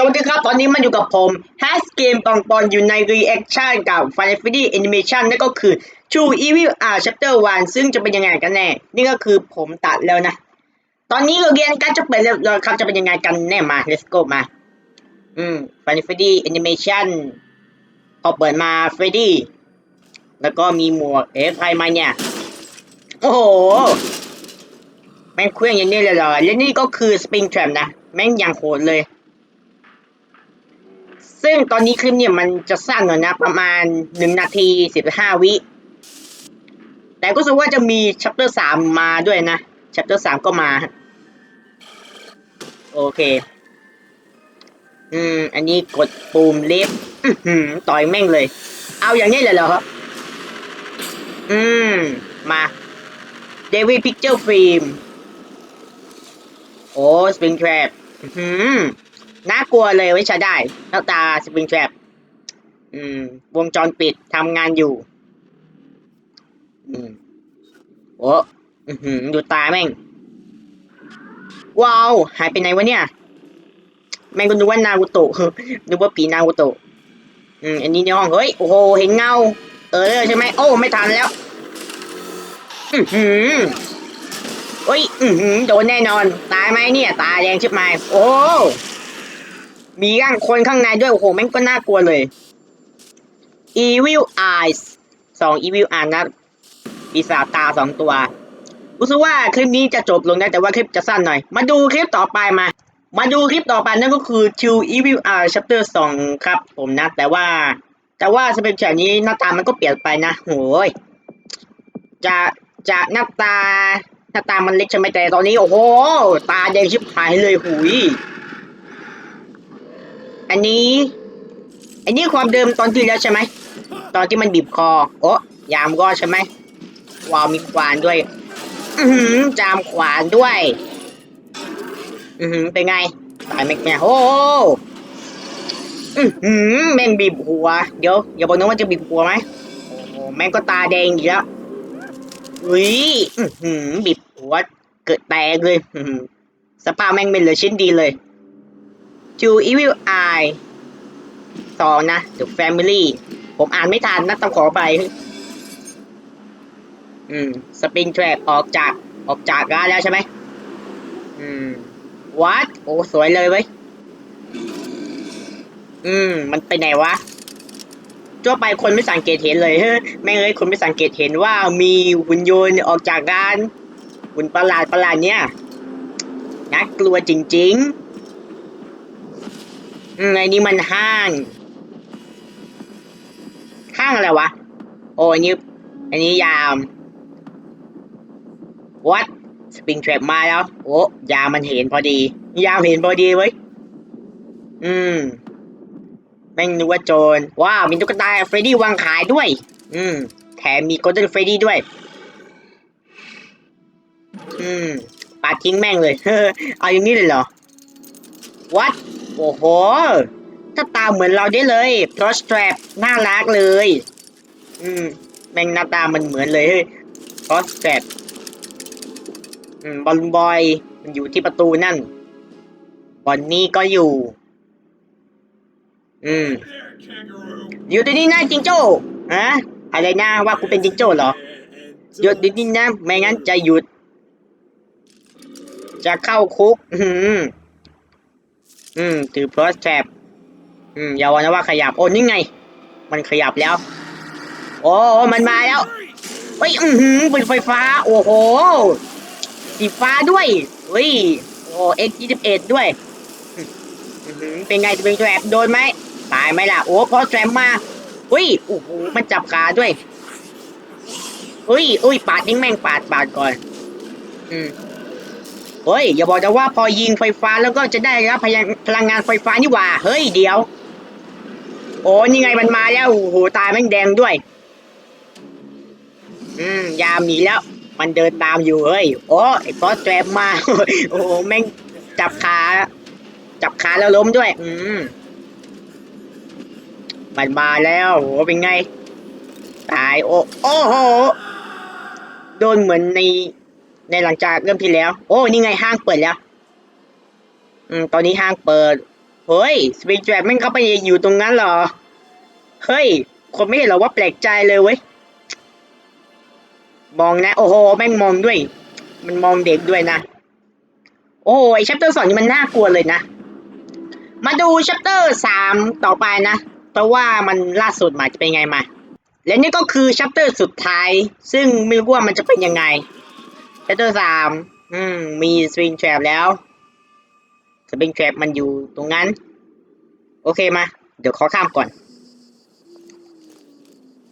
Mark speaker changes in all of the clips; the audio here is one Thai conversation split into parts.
Speaker 1: สวัสดีครับ ตอนนี้มันอยู่กับผมแฮสเกมปองปอนอยู่ใน Reaction กับ Final Fantasy Animation นั่นก็คือ True Evil R Chapter 1 ซึ่งจะเป็นยังไงกันแน่ นี่ก็คือผมตัดแล้วนะ ตอนนี้เราเรียนกันจะเป็นเรียบร้อยครับจะเป็นยังไงกันแน่มา let's go มา อืม Final Fantasy Animation พอเปิดมา Freddy แล้วก็มีหมวกเอ๊ะใครมาเนี่ย โอ้โห แม่งเครื่องอย่างนี้เลยเหรอและนี่ก็คือ Spring Trap นะ แม่งอย่างโหดเลย ซึ่งตอนนี้คลิปเนี่ยมันจะสั้นหน่อยนะ ประมาณหนึ่งนาทีสิบห้าวิ แต่ก็รู้สึกว่าจะมีชัปเตอร์สามมาด้วยนะชัปเตอร์สามก็มา โอเค อืม อันนี้กดปุ่มเล็บอื้อหือต่อยแม่งเลย เอาอย่างนี้เลยเหรอครับ อืม มาเดวิดพิกเจอร์ฟิล์มโอ้สปริงแทรปอืม น่ากลัวเลยไม่ใช้ได้หน้าตาสปริงแทรปอืม วงจรปิดทำงานอยู่ อืมโอ้อือหือดูตาแม่ง ว้าว หายไปไหนวะเนี่ย แม่งก็นึกว่านารูโตะนึกว่าปีนารูโตะอืม อันนี้ในห้อง เฮ้ย โอ้โห เห็นเงา เออใช่ไหม โอ้ ไม่ทันแล้ว อือหือเฮ้ย อือหือโดนแน่นอน ตายไหมเนี่ย ตายแดงชิบหายโอ้ มีร่างคนข้างในด้วย โอ้โหแม่งก็น่ากลัวเลย Evil Eyes สอง Evil Eyes นะปีศาจตาสองตัว รู้สึกว่าคลิปนี้จะจบลงได้แต่ว่าคลิปจะสั้นหน่อย มาดูคลิปต่อไปมา มาดูคลิปต่อไปนั่นก็คือ Two Evil Eyes Chapter 2 ครับ ผมนะ แต่ว่า แต่ว่าสเปคแบบนี้หน้าตามันก็เปลี่ยนไปนะโหยจะจะหน้าตาหน้าตามันเล็กใช่ไหมแต่ตอนนี้โอ้โห ตาแดงชิบหายเลยหุย อันนี้ อันนี้ความเดิมตอนที่แล้วใช่ไหม ตอนที่มันบีบคอ โอ้ยามก็ใช่ไหมวาวมีขวานด้วย อือหือจามขวานด้วย อือหือเป็นไง ตายแม่งแม่โอ้โหอือหือแม่งบีบหัว เดี๋ยวอย่าบอกนะว่าจะบีบหัวไหมโอ้โหแม่งก็ตาแดงอีกแล้วอุ้ยอือหือบีบหัวเกิดแตกเลยอื้อหือสภาแม่งเป็นเหลือชิ้นดีเลย Two Evil Eye สองนะ The Family ผมอ่านไม่ทันนะต้องขอไป อืม Spring Trap ออกจากออกจากร้านแล้วใช่ไหมอืม What โอ้ สวยเลยเว้ย อืม มันไปไหนวะทั่วไปคนไม่สังเกตเห็นเลยเฮ้ยแม่งเอ้ยคนไม่สังเกตเห็นว่ามีหุ่นยนต์ออกจากร้านหุ่นประหลาดประหลาดเนี่ยน่ากลัวจริง ๆ อืมไอ้นี่มันห้าง ห้างอะไรวะ โอ้อันนี้อันนี้ยาม what สปริง r ทร p มาแล้ว โอ้ยามมันเห็นพอดี ยามเห็นพอดีเว้ย อืมแม่งนึกว่าโจร ว้าว มีตุ๊กตาเฟรดดี้วางขายด้วย อืม แถมมีโกลเด้นเฟรดดี้ด้วย อืมปาทิ้งแม่งเลย เอาอย่างนี้เลยเหรอ what โอ้โหถ้าตาเหมือนเราได้เลย p r o s t r a p น่ารักเลย อืม แม่งหน้าตามันเหมือนเลย p r o s t r a p อืมบอลบอย มันอยู่ที่ประตูนั่นบอลนี่ก็อยู่ อืม อยู่ที่นี่นะจิงโจ้ฮะอะไรนะว่ากูเป็นจิงโจ้เหรอหยุดดินี่นะไม่งั้นจะหยุด จะเข้าคุก อืม อืมถือ p r o s t r a p อืมอย่าว่านะว่าขยับ โอ้นี่ไง มันขยับแล้ว โอ้มันมาแล้วเฮ้ยอือหือเป็นไฟฟ้า โอ้โห สีฟ้าด้วยเฮ้ยโอ้เอ็กยี่สิบเอ็ดด้วยอื้อหือเป็นไงเป็นแทรปโดนไหมตายไหมล่ะ โอ้พอแทรปมาเฮ้ยโอ้โหมันจับขาด้วยเฮ้ยอุ้ยปาดนิ่งแม่งปาดปาดก่อน อืม เฮ้ย อย่าบอกนะว่าพอยิงไฟฟ้าแล้วก็จะได้รับพลังพลังงานไฟฟ้านี่หว่า เฮ้ยเดี๋ยว โอ้นี่ไงมันมาแล้วโอ้โหตาแม่งแดงด้วย อืมยามหนีแล้ว มันเดินตามอยู่เฮ้ยโอ้ไอ้ฟอสแตรปมา โอ้โหแม่งจับขาจับขาแล้วล้มด้วย อืมมันมาแล้วโอ้เป็นไง ตายโอ้โอ้โห โดนเหมือนใน ในหลังจากเริ่มที่แล้ว โอ้นี่ไงห้างเปิดแล้ว อืม ตอนนี้ห้างเปิด เฮ้ยสปริงแทรปแม่งเข้าไปอยู่ตรงนั้นเหรอ เฮ้ย คนไม่เห็นเหรอว่าแปลกใจเลยเว้ย มองนะ โอ้โห แม่งมองด้วย มันมองเด็กด้วยนะ โอ้โหไอชัปเตอร์สองนี่มันน่ากลัวเลยนะ มาดูชัปเตอร์สามต่อไปนะ เพราะว่ามันล่าสุดมาจะเป็นไงมา และนี่ก็คือชัปเตอร์สุดท้าย ซึ่งไม่รู้ว่ามันจะเป็นยังไง ชัปเตอร์สามอืม มีสปริงแทรปแล้ว สปริงแทรปมันอยู่ตรงนั้น โอเคมา เดี๋ยวขอข้ามก่อน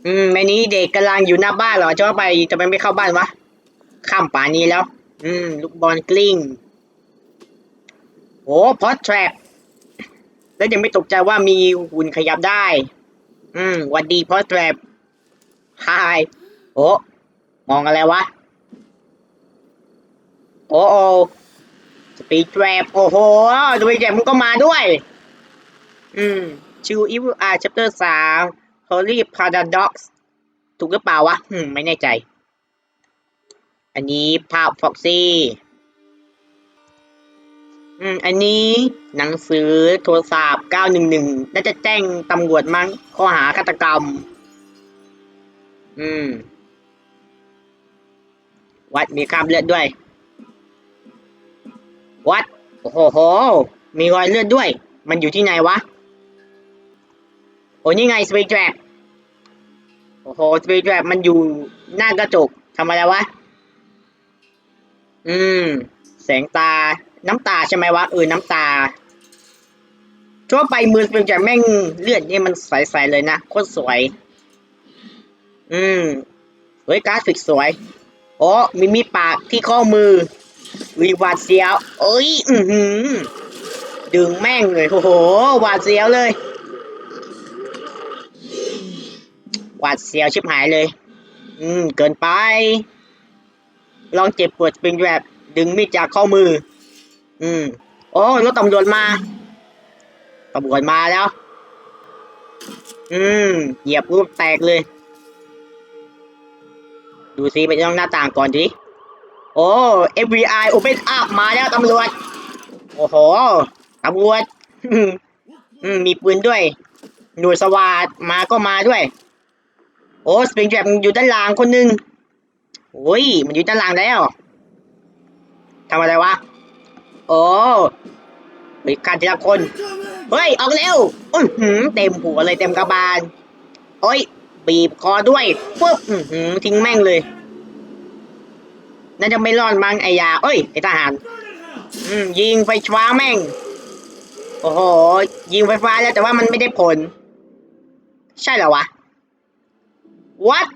Speaker 1: อืมในนี้เด็กกำลังอยู่หน้าบ้านเหรอจะว่าไปจะไปไม่เข้าบ้านวะ ข้ามป่านี้แล้ว อืม ลูกบอลกลิ้งโอ้พอทแทรปแล้วยังไม่ตกใจว่ามีหุ่นขยับได้ อืมวันดีพอทแทรปฮายโอ้มองอะไรวะ โอ้โอสปีดแทรปโอ้โหสปีดแทรปมันก็มาด้วย อืมชูอีวิอาร์ chapter สาม Holy Paradox ถูกหรือเปล่าวะอืม ไม่แน่ใจ อันนี้ภาพฟ็อกซี่ อืม อันนี้หนังสือโทรศัพท์ 911 น่าจะแจ้งตำรวจมั้งข้อหาฆาตกรรม อืม วัดมีคราบเลือดด้วย วัดโอ้โหโห มีรอยเลือดด้วย มันอยู่ที่ไหนวะ โอ้นี่ไงสเปกแทรปโอ้โหสเปกแทรปมันอยู่หน้ากระจกทำอะไรวะ อืม แสงตา น้ำตาใช่ไหมวะเออน้ำตาทั่วไปมือสเปกแทรปแม่งเลือดนี่มันใสๆเลยนะโคตรสวย อืมเฮ้ยกราฟิกสวยโอ้มีมีปากที่ข้อมือ วีหวาดเสียวเอ้ย อือหือ ดึงแม่งเลยโอ้โหหวาดเสียวเลยหวาดเสียวชิบหายเลย อืม เกินไป ลองเจ็บปวดเป็นแบบ ดึงมีดจากข้อมือ อืม โอ้รถตำรวจมาตำรวจมาแล้ว อืม เหยียบรูปแตกเลย ดูซิไปต้องหน้าต่างก่อนดิ โอ้ FBI Open Up มาแล้วตำรวจ โอ้โหตำรวจมีปืนด้วย หน่วยสวาดมาก็มาด้วย โอ้สปริงแทรปอยู่ด้านล่างคนหนึ่งโอ้ย มันอยู่ด้านล่างแล้วทำอะไรวะ โอ้เฮ้ยการทีละคน เฮ้ย ออกเร็วอื้อหือเต็มหัวเลยเต็มกระบาล โอ้ย บีบคอด้วยปุ๊บ อื้อหือทิ้งแม่งเลย น่าจะไม่รอดมั้งไอยาเอ้ยไอทหาร อืม ยิงไฟฟ้าแม่ง โอ้โห ยิงไฟฟ้าแล้วแต่ว่ามันไม่ได้ผล ใช่เหรอวะ what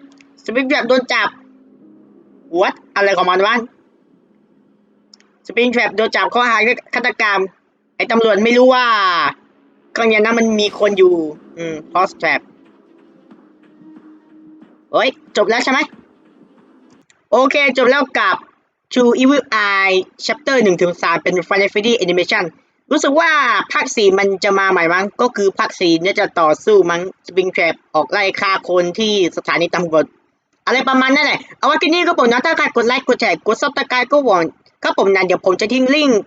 Speaker 1: สปริงแทรปโดนจับ what อะไรของมันวะสปริงแทรปโดนจับข้อหาฆาตกรรม ไอ้ตำรวจไม่รู้ว่าข้างในนั้นมันมีคนอยู่ อืม post trap เฮ้ย จบแล้วใช่ไหม โอเค จบแล้วกับ True Evil Eye Chapter 1ถึง3เป็น Final Fantasy Animation รู้สึกว่าภาค 4 มันจะมาใหม่มั้ง ก็คือภาค 4 เนี่ยจะต่อสู้มั้ง Spring Trap ออกไล่ฆ่าคนที่สถานีตำรวจอะไรประมาณนั่นแหละ เอาไว้ที่นี่ก็ผมนะถ้าใครกดไลค์ กดแชร์ กดซับสไครต์ก็หวังครับผมนะเดี๋ยวผมจะทิ้งลิงก์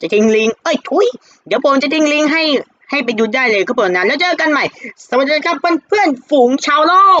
Speaker 1: จะทิ้งลิงก์เอ้ยทุยเดี๋ยวผมจะทิ้งลิงก์ให้ให้ไปดูได้เลยครับผมนะแล้วเจอกันใหม่ สวัสดีครับเพื่อนๆฝูงชาวโลก